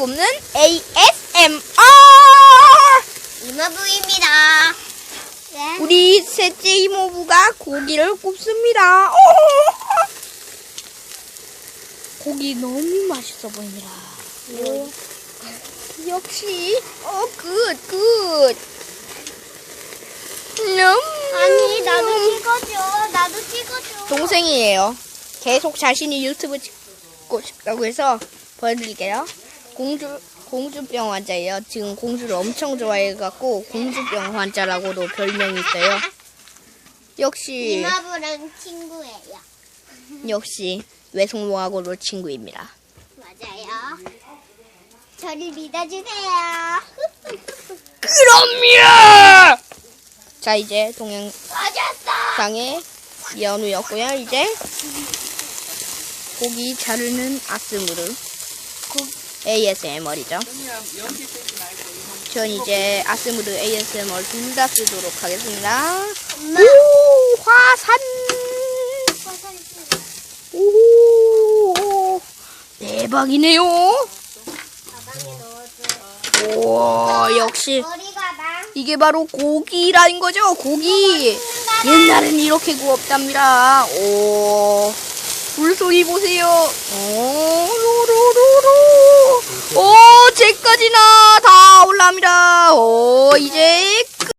굽는 ASMR! 이모부입니다. 네. 우리 셋째 이모부가 고기를 굽습니다. 오! 고기 너무 맛있어 보입니다. 오. 역시, 어, 굿, 굿. 음. 아니, 나도 찍어줘. 나도 찍어줘. 동생이에요. 계속 자신이 유튜브 찍고 싶다고 해서 보여드릴게요. 공주, 공주병 환자예요. 지금 공주를 엄청 좋아해갖고 공주병 환자라고도 별명이 있어요. 역시, 이모부랑 친구예요. 역시 외숙모하고도 친구입니다. 맞아요. 저를 믿어주세요. 그럼요! 자, 이제. 동영상의 연우였고요. 이제 고기 자르는 아스무르 ASMR이죠. 전 이제 아스무르 ASMR 둘 다 쓰도록 하겠습니다. 오, 화산! 오, 대박이네요. 우와, 역시. 이게 바로 고기라는 거죠. 고기. 옛날엔 이렇게 구웠답니다. 오, 불소리 보세요. 오,